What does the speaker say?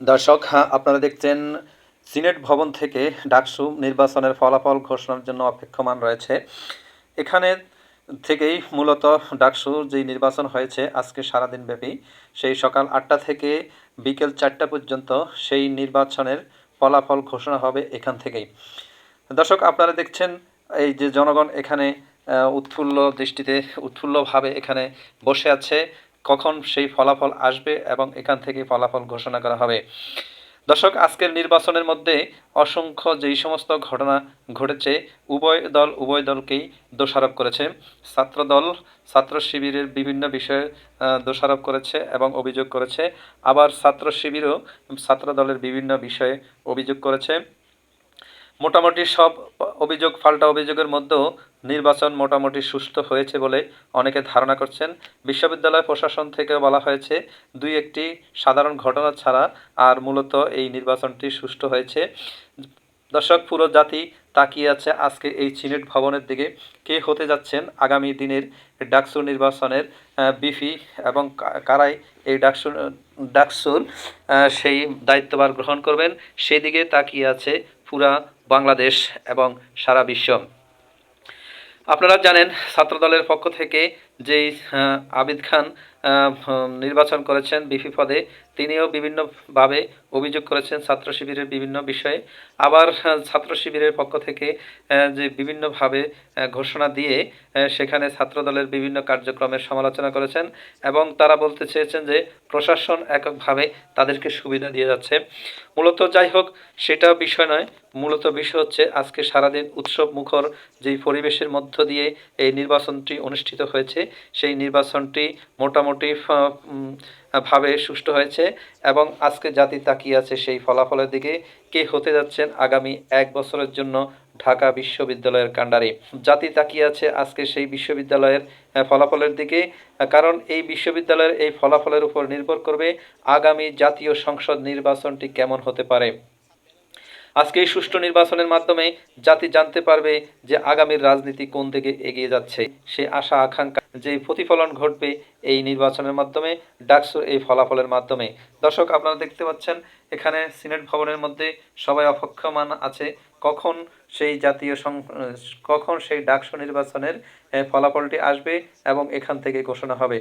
দর্শক হ্যাঁ, আপনারা দেখছেন সিনেট ভবন থেকে ডাকসু নির্বাচনের ফলাফল ঘোষণার জন্য অপেক্ষমান রয়েছে। এখানে থেকেই মূলত ডাকসু যে নির্বাচন হয়েছে আজকে সারাদিন ব্যাপী সেই সকাল আটটা থেকে বিকেল চারটা পর্যন্ত সেই নির্বাচনের ফলাফল ঘোষণা হবে এখান থেকেই। দর্শক আপনারা দেখছেন এই যে জনগণ এখানে উৎফুল্ল দৃষ্টিতে উৎফুল্লভাবে এখানে বসে আছে। কখন সেই ফলাফল আসবে এবং এখান থেকে ফলাফল ঘোষণা করা হবে। দর্শক, আজকের নির্বাচনের মধ্যে অসংখ্য যেই সমস্ত ঘটনা ঘটেছে, উভয় দল উভয় দলকেই দোষারোপ করেছে। ছাত্রদল, ছাত্র শিবিরের বিভিন্ন বিষয়ে দোষারোপ করেছে এবং অভিযোগ করেছে। আবার ছাত্র শিবিরও ছাত্র দলের বিভিন্ন বিষয়ে অভিযোগ করেছে। মোটামুটি সব অভিযোগ, পাল্টা অভিযোগের মধ্যেও নির্বাচন মোটামুটি সুষ্ঠু হয়েছে বলে অনেকে ধারণা করছেন। বিশ্ববিদ্যালয় প্রশাসন থেকে বলা হয়েছে, দুই একটি সাধারণ ঘটনা ছাড়া আর মূলত এই নির্বাচনটি সুষ্ঠু হয়েছে। দর্শক, পুরো জাতি তাকিয়ে আছে আজকে এই সিনেট ভবনের দিকে। কে হতে যাচ্ছেন আগামী দিনের ডাকসু নির্বাচনের বিফি এবং কারাই এই ডাকসু, ডাকসুর সেই দায়িত্বভার গ্রহণ করবেন। সেদিকে তাকিয়ে আছে পুরা বাংলাদেশ এবং সারা বিশ্ব। আপনারা জানেন ছাত্রদলের পক্ষ থেকে যেই আবিদ খান নির্বাচন করেছেন বিপি পদে, তিনিও বিভিন্নভাবে অভিযোগ করেছেন ছাত্র শিবিরের বিভিন্ন বিষয়ে। আবার ছাত্র শিবিরের পক্ষ থেকে যে বিভিন্নভাবে ঘোষণা দিয়ে সেখানে ছাত্রদলের বিভিন্ন কার্যক্রমের সমালোচনা করেছেন এবং তারা বলতে চেয়েছেন যে প্রশাসন এককভাবে তাদেরকে সুবিধা দিয়ে যাচ্ছে। মূলত যাই হোক, সেটা বিষয় নয়। মূলত বিষয় হচ্ছে আজকে সারাদিন উৎসব মুখর যেই পরিবেশের মধ্য দিয়ে এই নির্বাচনটি অনুষ্ঠিত হয়েছে সেই নির্বাচনটি মোটামুটি ভাবে সুষ্ঠু হয়েছে এবং আজকে জাতি তাকিয়ে আছে সেই ফলাফলের দিকে। কে হতে যাচ্ছেন আগামী এক বছরের জন্য ঢাকা বিশ্ববিদ্যালয়ের কাণ্ডারি? জাতি তাকিয়ে আছে আজকে সেই বিশ্ববিদ্যালয়ের ফলাফলের দিকে, কারণ এই বিশ্ববিদ্যালয়ের এই ফলাফলের উপর নির্ভর করবে আগামী জাতীয় সংসদ নির্বাচনটি কেমন হতে পারে। আজকে এই সুষ্ঠু নির্বাচনের মাধ্যমে জাতি জানতে পারবে যে আগামীর রাজনীতি কোন দিকে এগিয়ে যাচ্ছে। সে আশা, আকাঙ্ক্ষা যে প্রতিফলন ঘটবে এই নির্বাচনের মাধ্যমে, ডাকসুর এই ফলাফলের মাধ্যমে। দর্শক, আপনারা দেখতে পাচ্ছেন, এখানে সিনেট ভবনের মধ্যে সবাই অপক্ষমান আছে। কখন সেই জাতীয় কখন সেই ডাকসু নির্বাচনের ফলাফলটি আসবে এবং এখান থেকে ঘোষণা হবে।